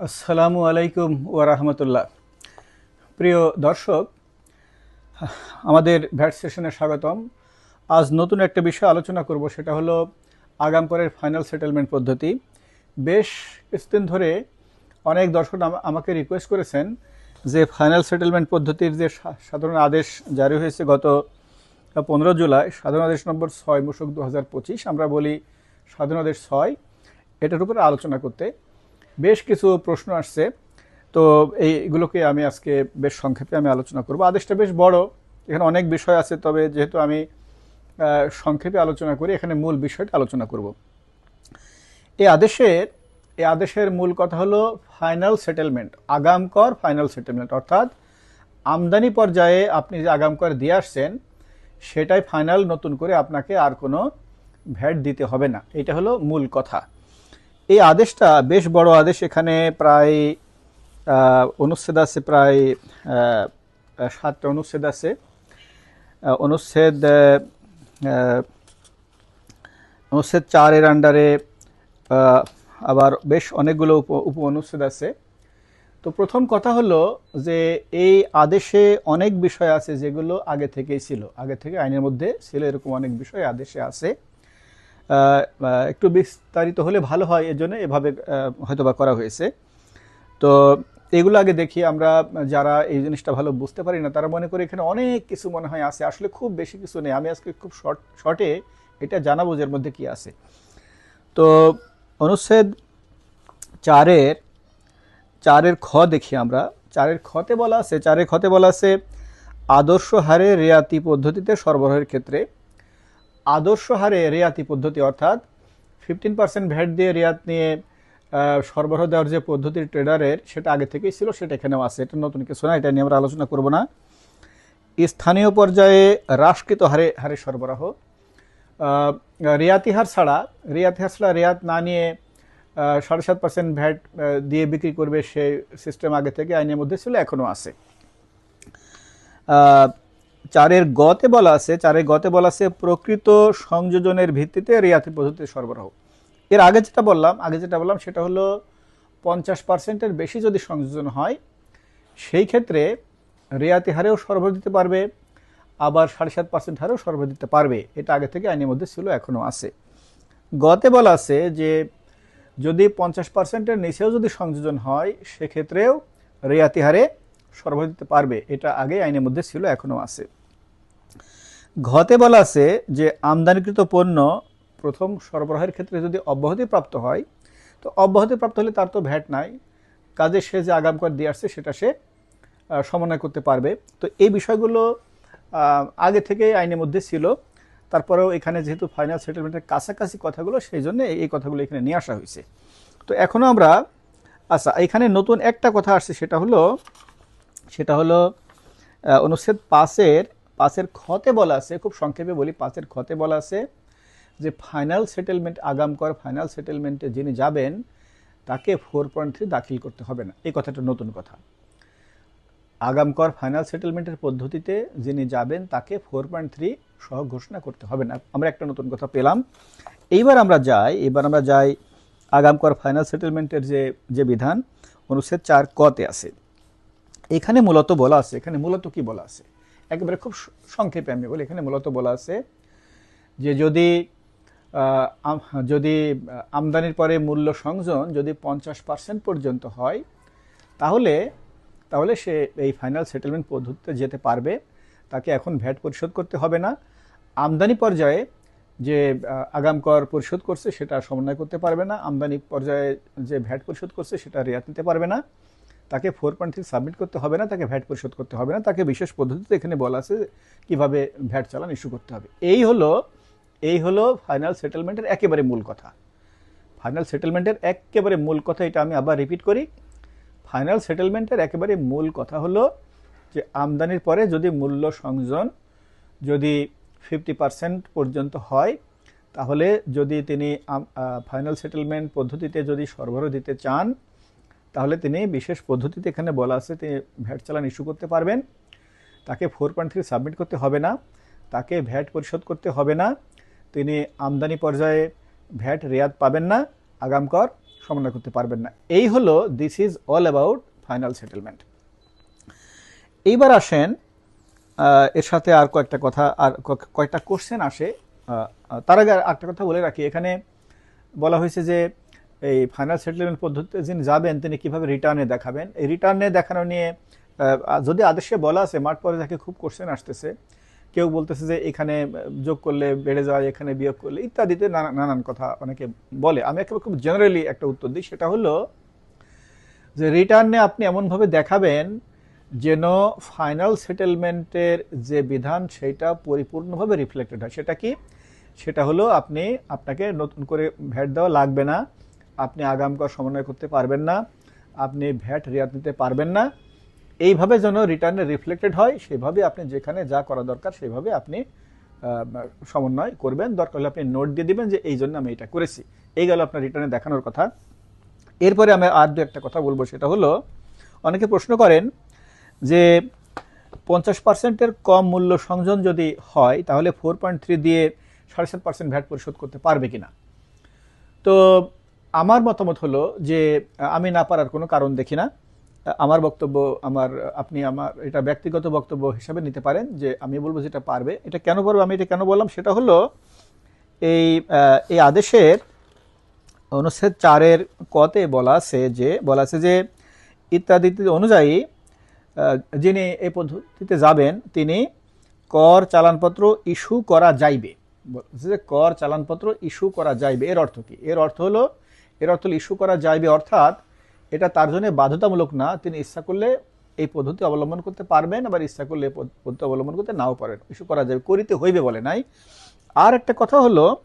আসসালামু আলাইকুম রাহমাতুল্লাহ। প্রিয় দর্শক, আমাদের ভ্যাট সেশনে স্বাগতম। আজ নতুন একটা বিষয় আলোচনা করব, সেটা হলো আগাম করের ফাইনাল সেটেলমেন্ট পদ্ধতি। বেশ কিছুদিন ধরে অনেক দর্শক আম- আমাকে রিকোয়েস্ট করেছেন যে ফাইনাল সেটেলমেন্ট পদ্ধতির যে সাধারণ আদেশ জারি হয়েছে গত পনেরো জুলাই, সাধারণ আদেশ নম্বর ছয়, মূসক দু আমরা বলি সাধারণ আদেশ ছয়, এটার উপরে আলোচনা করতে বেশ কিছু প্রশ্ন আসছে। তো এইগুলোকে আমি আজকে বেশ সংক্ষেপে আমি আলোচনা করব। আদেশটা বেশ বড়। এখানে অনেক বিষয় আছে, তবে যেহেতু আমি সংক্ষেপে আলোচনা করি, এখানে মূল বিষয়টা আলোচনা করব। এই আদেশের এই আদেশের মূল কথা হলো ফাইনাল সেটেলমেন্ট আগাম কর ফাইনাল সেটেলমেন্ট অর্থাৎ আমদানি পর্যায়ে আপনি যে আগাম কর দিয়ে আসছেন, সেটাই ফাইনাল নতুন করে আপনাকে আর কোনো ভ্যাট দিতে হবে না। এটা হলো মূল কথা। এই আদেশটা বেশ বড় আদেশ। এখানে প্রায় অনুচ্ছেদ আছে প্রায় সাতটা অনুচ্ছেদ আছে। অনুচ্ছেদ অনুচ্ছেদ চারের আন্ডারে আবার বেশ অনেকগুলো উপ অনুচ্ছেদ আছে। তো প্রথম কথা হলো যে এই আদেশে অনেক বিষয় আছে যেগুলো আগে থেকেই ছিল। আগে থেকে আইনের মধ্যে ছিল এরকম অনেক বিষয় আদেশে আছে। একটু বিস্তারিত হলে ভালো হয় এর জন্য এভাবে হয়তোবা করা হয়েছে। তো এগুলো আগে দেখি, আমরা যারা এই জিনিসটা ভালো বুঝতে পারি না, তারা মনে করে এখানে অনেক কিছু মনে হয় আছে, আসলে খুব বেশি কিছু নেই। আমি আজকে খুব শর্ট, শর্টে এটা জানাব যে এর মধ্যে কি আছে। তো অনুচ্ছেদ চারের চারের খ দেখি আমরা। চারের খতে বলা আছে, চারের খতে বলা আছে, আদর্শ হারে রেয়াতি পদ্ধতিতে সরবরাহের ক্ষেত্রে আদর্শ হারে রেয়াতি পদ্ধতি, অর্থাৎ ফিফটিন পার্সেন্ট ভ্যাট দিয়ে রেয়াত নিয়ে সরবরাহ দেওয়ার যে পদ্ধতি ট্রেডারের, সেটা আগে থেকেই ছিল, সেটা এখানেও আছে। এটা নতুন কিছু না, এটা নিয়ে আমরা আলোচনা করব না। স্থানীয় পর্যায়ে হ্রাসকৃত হারে হারে সরবরাহ। রেয়াতি হার ছাড়া, রেয়াতি হার ছাড়া রেয়াত না নিয়ে সাড়ে সাত পার্সেন্ট ভ্যাট দিয়ে বিক্রি করবে সেই সিস্টেম আগে থেকে, আইনের মধ্যে ছিল, এখনও আছে। চারের গতে বলা আছে, চারের গতে বলা আছে প্রকৃত সংযোজনের ভিত্তিতে রিয়াতি পদ্ধতিতে সরবরাহ। এর আগে যেটা বললাম, আগে যেটা বললাম সেটা হলো পঞ্চাশ পার্সেন্টের বেশি যদি সংযোজন হয়, সেই ক্ষেত্রে রেয়াতি হারেও সরবরাহ দিতে পারবে, আবার সাড়ে সাত পার্সেন্ট হারেও সরবরাহ দিতে পারবে। এটা আগে থেকে আইনের মধ্যে ছিল, এখনও আছে। গতে বলা আছে যে যদি পঞ্চাশ পার্সেন্টের নিচেও যদি সংযোজন হয়, সেক্ষেত্রেও রেয়াতি হারে সরবরাহ দিতে পারবে, এটা আগে আইনের মধ্যে ছিল, এখনও আছে। ঘতে বলা আছে যে, আমদানিকৃত পণ্য প্রথম সরবরাহের ক্ষেত্রে যদি অব্যাহতি প্রাপ্ত হয়, তো অব্যাহতি প্রাপ্ত হলে তার তো ভ্যাট নাই। কাজে সে যে আগাম কর দিয়ে আসছে, সেটা সে সমন্বয় করতে পারবে। তো এই বিষয়গুলো আগে থেকে আইনের মধ্যে ছিল। তারপরেও এখানে যেহেতু ফাইনাল সেটেলমেন্টের কাছাকাছি কথাগুলো, সেই জন্য এই কথাগুলো এখানে নিয়ে আসা হয়েছে। তো এখনও আমরা আচ্ছা এখানে নতুন একটা কথা আসছে, সেটা হলো সেটা হলো অনুচ্ছেদ পাঁচের পাঁচের খতে বলা আছে, খুব সংক্ষেপে বলি, পাঁচের খতে বলা আছে যে ফাইনাল সেটেলমেন্ট আগাম কর ফাইনাল সেটেলমেন্টে যিনি যাবেন, তাকে ফোর পয়েন্ট থ্রি দাখিল করতে হবে না। এই কথাটা নতুন কথা। আগাম কর ফাইনাল সেটেলমেন্টের পদ্ধতিতে যিনি যাবেন, তাকে ফোর পয়েন্ট থ্রি সহ ঘোষণা করতে হবে না। আমরা একটা নতুন কথা পেলাম। এইবার আমরা যাই এবার আমরা যাই আগাম কর ফাইনাল সেটেলমেন্টের যে যে বিধান, অনুচ্ছেদ চার কতে আছে। এখানে মূলত বলা আছে, এখানে মূলত কি বলা আছে? একেবারে খুব সংক্ষেপে আমি বলি, এখানে মূলত বলা আছে যে যদি যদি আমদানির পরে মূল্য সংযোজন যদি পঞ্চাশ পার্সেন্ট পর্যন্ত হয়, তাহলে তাহলে সে এই ফাইনাল সেটেলমেন্ট পদ্ধতিতে যেতে পারবে। তাকে এখন ভ্যাট পরিশোধ করতে হবে না। আমদানি পর্যায়ে যে আগাম কর পরিশোধ করছে, সেটা সমন্বয় করতে পারবে না। আমদানি পর্যায়ে যে ভ্যাট পরিশোধ করছে, সেটা রেয়াত নিতে পারবে না। তাকে ফোর পয়েন্ট থ্রি সাবমিট করতে হবে না, তাকে ভ্যাট পরিশোধ করতে হবে না, তাকে বিশেষ পদ্ধতিতে এখানে বলা আছে কীভাবে ভ্যাট চালান ইস্যু করতে হবে। এই হলো এই হলো ফাইনাল সেটেলমেন্টের একেবারে মূল কথা। ফাইনাল সেটেলমেন্টের একেবারে মূল কথা, এটা আমি আবার রিপিট করি। ফাইনাল সেটেলমেন্টের একেবারে মূল কথা হলো যে আমদানির পরে যদি মূল্য সংযোজন যদি ফিফটি পার্সেন্ট পর্যন্ত হয়, তাহলে যদি তিনি ফাইনাল সেটেলমেন্ট পদ্ধতিতে যদি সরবরাহ দিতে চান তাহলে তিনি বিশেষ পদ্ধতিতে এখানে বলা আছে, তিনি ভ্যাট চালান ইস্যু করতে পারবেন। তাকে ফোর পয়েন্ট থ্রি সাবমিট করতে হবে না, তাকে ভ্যাট পরিশোধ করতে হবে না। তিনি আমদানি পর্যায়ে ভ্যাট রেয়াত পাবেন না, আগাম কর সমন্বয় করতে পারবেন না। এই হলো this is all about final settlement এইবার আসেন এর সাথে আর কয়েকটা কথা, আর কয়েকটা কোশ্চেন আসে। তার আগে একটা কথা বলে রাখি। এখানে বলা হয়েছে যে এই ফাইনাল সেটেলমেন্ট পদ্ধতিতে যিনি যাবেন, তিনি কীভাবে রিটার্নে দেখাবেন? এই রিটার্নে দেখানো নিয়ে যদি আদেশে বলা আছে, মাঠ পরে দেখে খুব কোশ্চেন আসতেছে। কেউ বলতেছে যে, এখানে যোগ করলে বেড়ে যায়, এখানে বিয়োগ করলে, ইত্যাদিতে নানা- নানান কথা অনেকে বলে। আমি একেবারে খুব জেনারেলি একটা উত্তর দিই, সেটা হলো যে রিটার্নে আপনি এমনভাবে দেখাবেন যেন ফাইনাল সেটেলমেন্টের যে বিধান, সেটা পরিপূর্ণভাবে রিফ্লেক্টেড হয়। সেটা কি? সেটা হলো আপনি, আপনাকে নতুন করে ভ্যাট দেওয়া লাগবে না। আপনি আগাম কর সমন্বয় করতে পারবেন না, আপনি ভ্যাট রেয়াত নিতে পারবেন না। এইভাবে যেন রিটার্নে রিফ্লেক্টেড হয়, সেভাবে আপনি যেখানে যা করা দরকার, সেভাবে আপনি সমন্বয় করবেন। দরকার হলে আপনি নোট দিয়ে দিবেন যে এই জন্য আমি এটা করেছি। এই গেল আপনার রিটার্নে দেখানোর কথা। এরপরে আমি আর দু একটা কথা বলব, সেটা হলো, অনেকে প্রশ্ন করেন যে পঞ্চাশ পার্সেন্টের কম মূল্য সংযোজন যদি হয়, তাহলে ফোর পয়েন্ট থ্রি দিয়ে সাড়ে সাত পার্সেন্ট ভ্যাট পরিশোধ করতে পারবে কিনা? তো আমার মতামত হলো যে, আমি না পারার কোনো কারণ দেখি না। আমার বক্তব্য আমার, আপনি আমার, এটা ব্যক্তিগত বক্তব্য হিসাবে নিতে পারেন যে, আমি বলব যেটা পারবে। এটা কেন পারবে আমি এটা কেন বললাম? সেটা হলো, এই এই আদেশের অনুচ্ছেদ চারের কতে বলা আছে যে, বলা আছে যে ইত্যাদি অনুযায়ী যিনি এই পদ্ধতিতে যাবেন, তিনি কর চালানপত্র ইস্যু করা যাইবে। বলছে যে, কর চালানপত্র ইস্যু করা যাইবে। এর অর্থ কি? এর অর্থ হলো এর অর্থ ইস্যু করা যাইবে, অর্থাৎ এটা তার জন্য বাধ্যতামূলক না, তিনি ইচ্ছা করলে এই পদ্ধতি অবলম্বন করতে পারবেন, আবার ইচ্ছা করলে পদ্ধতি অবলম্বন করতে নাও পারেন। ইস্যু করা যাবে করিতে হইবে বলে নাই। আর একটা কথা হলো,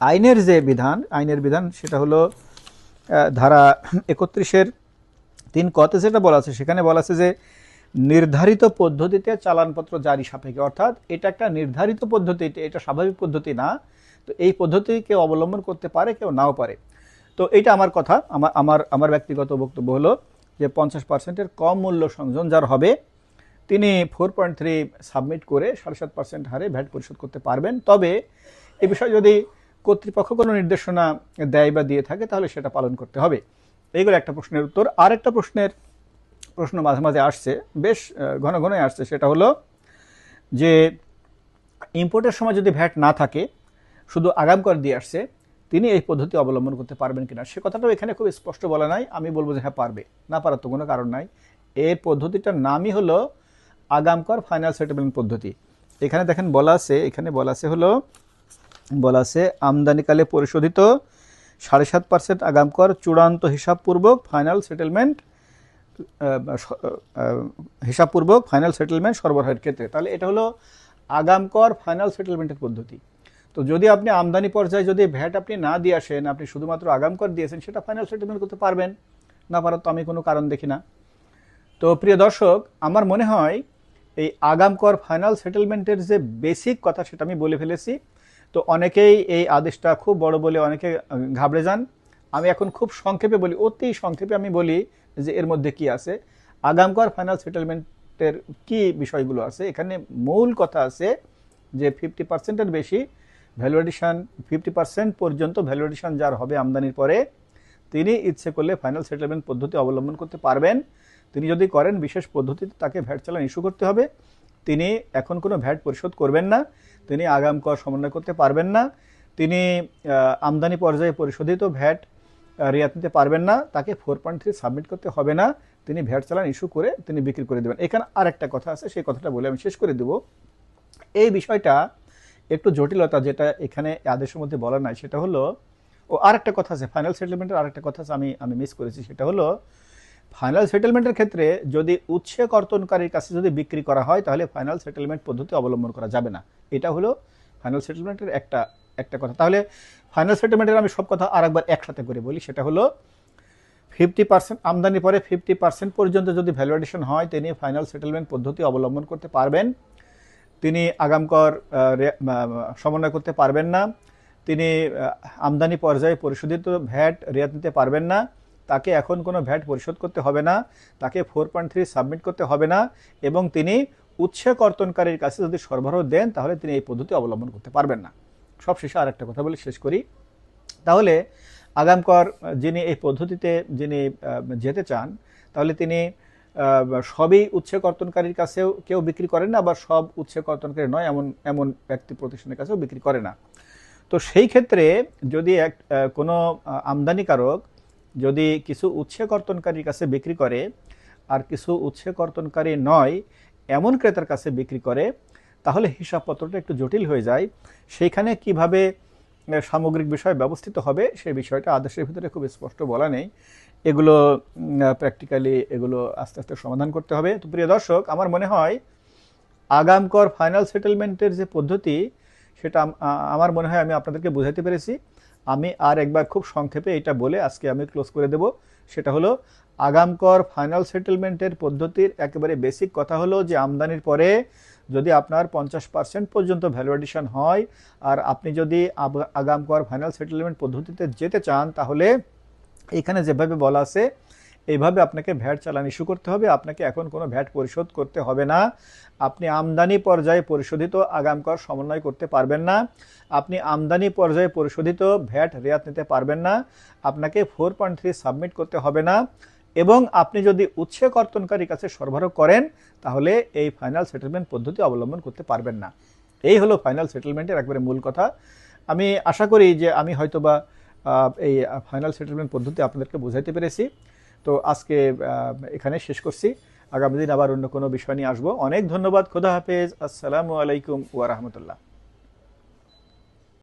আইনের যে বিধান, আইনের বিধান সেটা হলো ধারা একত্রিশের তিন কতে যেটা বলা আছে, সেখানে বলা আছে যে নির্ধারিত পদ্ধতিতে চালানপত্র জারি সাপেক্ষে, অর্থাৎ এটা একটা নির্ধারিত পদ্ধতি, এটা- স্বাভাবিক পদ্ধতি না, তো এই পদ্ধতি কেউ অবলম্বন করতে পারে, কেউ নাও পারে। তো এটা আমার কথা। আমার আমার আমার ব্যক্তিগত বক্তব্য হলো যে পঞ্চাশ পার্সেন্টের কম মূল্য সংযোজন যার হবে, তিনি ফোর পয়েন্ট থ্রি সাবমিট করে সাড়ে সাত পার্সেন্ট হারে ভ্যাট পরিশোধ করতে পারবেন। তবে এ বিষয়ে যদি কর্তৃপক্ষ কোনো নির্দেশনা দেয় বা দিয়ে থাকে, তাহলে সেটা পালন করতে হবে। এইগুলো একটা প্রশ্নের উত্তর। আর একটা প্রশ্নের প্রশ্ন মাঝে মাঝে আসছে, বেশ ঘন ঘনই আসছে। সেটা হলো যে ইম্পোর্টের সময় যদি ভ্যাট না থাকে, শুধু আগাম কর দিয়ে আসছে তিনি এই পদ্ধতি অবলম্বন করতে পারবেন কিনা? সে কথাটাও এখানে খুব স্পষ্ট বলা নাই। আমি বলব যে হ্যাঁ পারবে। না পারার তো কোনো কারণ নাই। এই পদ্ধতিটার নামই হলো আগাম কর ফাইনাল সেটেলমেন্ট পদ্ধতি। এখানে দেখেন বলা আছে, এখানে বলা আছে হলো, বলা আছে, আমদানিকালে পরিশোধিত সাড়ে সাত পার্সেন্ট আগাম কর চূড়ান্ত হিসাবপূর্বক ফাইনাল সেটেলমেন্ট হিসাবপূর্বক ফাইনাল সেটেলমেন্ট সরবরাহের ক্ষেত্রে। তাহলে এটা হলো আগাম কর ফাইনাল সেটেলমেন্টের পদ্ধতি। তো যদি আপনি আমদানি পর্যায়ে যদি ভ্যাট আপনি না দিয়ে আসেন, আপনি শুধুমাত্র আগাম কর দিয়েছেন, সেটা ফাইনাল সেটেলমেন্ট করতে পারবেন। না পারার তো আমি কোনো কারণ দেখি না। তো প্রিয় দর্শক, আমার মনে হয় এই আগাম কর ফাইনাল সেটেলমেন্টের যে বেসিক কথা সেটা আমি বলে ফেলেছি। তো অনেকেই এই আদেশটা খুব বড় বলে অনেকে ঘাবড়ে যান। আমি এখন খুব সংক্ষেপে বলি, অতি সংক্ষেপে আমি বলি যে এর মধ্যে কি আছে। আগাম কর ফাইনাল সেটেলমেন্টের কি বিষয়গুলো আছে? এখানে মূল কথা আছে যে ফিফটি পার্সেন্টের বেশি ভ্যালুয়েডিশন ফিফটি পার্সেন্ট পর্যন্ত ভ্যালুয়েডিশন যার হবে আমদানির পরে, তিনি ইচ্ছে করলে ফাইনাল সেটেলমেন্ট পদ্ধতি অবলম্বন করতে পারবেন। তিনি যদি করেন বিশেষ পদ্ধতিতে তাকে ভ্যাট চালান ইস্যু করতে হবে। তিনি এখন কোনো ভ্যাট পরিশোধ করবেন না। তিনি আগাম কর সমন্বয় করতে পারবেন না। তিনি আমদানি পর্যায়ে পরিশোধিত ভ্যাট রিয়াত নিতে পারবেন না। তাকে ফোর পয়েন্ট থ্রি সাবমিট করতে হবে না। তিনি ভ্যাট চালান ইস্যু করে তিনি বিক্রি করে দেবেন। এখানে আর একটা কথা আছে, সেই কথাটা বলে আমি শেষ করে দেব। এই বিষয়টা একটু জটিলতা যেটা এখানে আদেশের মধ্যে বলা নাই, সেটা হলো, ও আরেকটা কথা আছে ফাইনাল সেটেলমেন্টের আরেকটা কথা আছে, আমি আমি মিস করেছি, সেটা হলো ফাইনাল সেটেলমেন্টের ক্ষেত্রে যদি উৎসে কর্তনকারীর কাছে যদি বিক্রি করা হয়, তাহলে ফাইনাল সেটেলমেন্ট পদ্ধতি অবলম্বন করা যাবে না। এটা হলো ফাইনাল সেটেলমেন্টের একটা একটা কথা। তাহলে ফাইনাল সেটেলমেন্টের আমি সব কথা আর একবার একসাথে করে বলি, সেটা হলো ফিফটি পার্সেন্ট আমদানি পরে ফিফটি পার্সেন্ট পর্যন্ত যদি ভ্যালুয়েশন হয়, তিনি ফাইনাল সেটেলমেন্ট পদ্ধতি অবলম্বন করতে পারবেন। তিনি আগামকর সমন্বয় করতে পারবেন না। তিনি আমদানি পর্যায়ে পরিশোধিত ভ্যাট রেয়াত নিতে পারবেন না। তাকে এখন কোনো ভ্যাট পরিশোধ করতে হবে না। তাকে ফোর পয়েন্ট থ্রি সাবমিট করতে হবে না। এবং তিনি উৎসে কর্তনকারীর কাছে যদি সরবরাহ দেন, তাহলে তিনি এই পদ্ধতি অবলম্বন করতে পারবেন না। সব শেষে আর একটা কথা বলে শেষ করি। তাহলে আগামকর যিনি এই পদ্ধতিতে, যিনি যেতে চান, তাহলে তিনি সবই উৎসে কর্তনকারীর কাছেও কেউ বিক্রি করে না, বা সব উৎসে কর্তনকারী নয়, এমন এমন ব্যক্তি প্রতিষ্ঠানের কাছেও বিক্রি করে না। তো সেই ক্ষেত্রে যদি এক কোনো আমদানিকারক যদি কিছু উৎসে কর্তনকারীর কাছে বিক্রি করে, আর কিছু উৎসে কর্তনকারী নয়, এমন ক্রেতার কাছে বিক্রি করে, তাহলে হিসাবপত্রটা একটু জটিল হয়ে যায়। সেইখানে কীভাবে সামগ্রিক বিষয় ব্যবস্থিত হবে সেই বিষয়টা আদেশের ভিতরে খুব স্পষ্ট বলা নেই। এগুলো প্র্যাকটিক্যালি এগুলো আস্তে আস্তে সমাধান করতে হবে। তো প্রিয় দর্শক, আমার মনে হয় আগাম কর ফাইনাল সেটেলমেন্টের যে পদ্ধতি, সেটা আমার মনে হয় আমি আপনাদেরকে বোঝাতে পেরেছি। আমি আর একবার খুব সংক্ষেপে এটা বলে আজকে আমি ক্লোজ করে দেব। সেটা হলো আগাম কর ফাইনাল সেটেলমেন্টের পদ্ধতির একেবারে বেসিক কথা হলো যে, আমদানির পরে যদি আপনার পঞ্চাশ পার্সেন্ট পর্যন্ত ভ্যালুয়েডিশন হয়, আর আপনি যদি আগাম কর ফাইনাল সেটেলমেন্ট পদ্ধতিতে যেতে চান, তাহলে এখানে যেভাবে বলা আছে এইভাবে আপনাকে ভ্যাট চালান ইস্যু করতে হবে। আপনাকে এখন কোনো ভ্যাট পরিশোধ করতে হবে না। আপনি আমদানি পর্যায়ে পরিশোধিত আগাম কর সমন্বয় করতে পারবেন না। আপনি আমদানি পর্যায়ে পরিশোধিত ভ্যাট রেয়াত নিতে পারবেন না। আপনাকে ফোর পয়েন্ট থ্রি সাবমিট করতে হবে না। এবং আপনি যদি উৎসে কর্তনকারীর কাছে সরবরাহ করেন, তাহলে এই ফাইনাল সেটেলমেন্ট পদ্ধতি অবলম্বন করতে পারবেন না। এই হলো ফাইনাল সেটেলমেন্টের একবারে মূল কথা। আমি আশা করি যে আমি হয়তোবা এই ফাইনাল সেটেলমেন্ট পদ্ধতি আপনাদেরকে বোঝাইতে পেরেছি। তো আজকে এখানে শেষ করছি। আগামী দিন আবার অন্য কোনো বিষয় নিয়ে আসব। অনেক ধন্যবাদ। খোদা হাফেজ। আসসালামু আলাইকুম ওয়া রাহমাতুল্লাহ।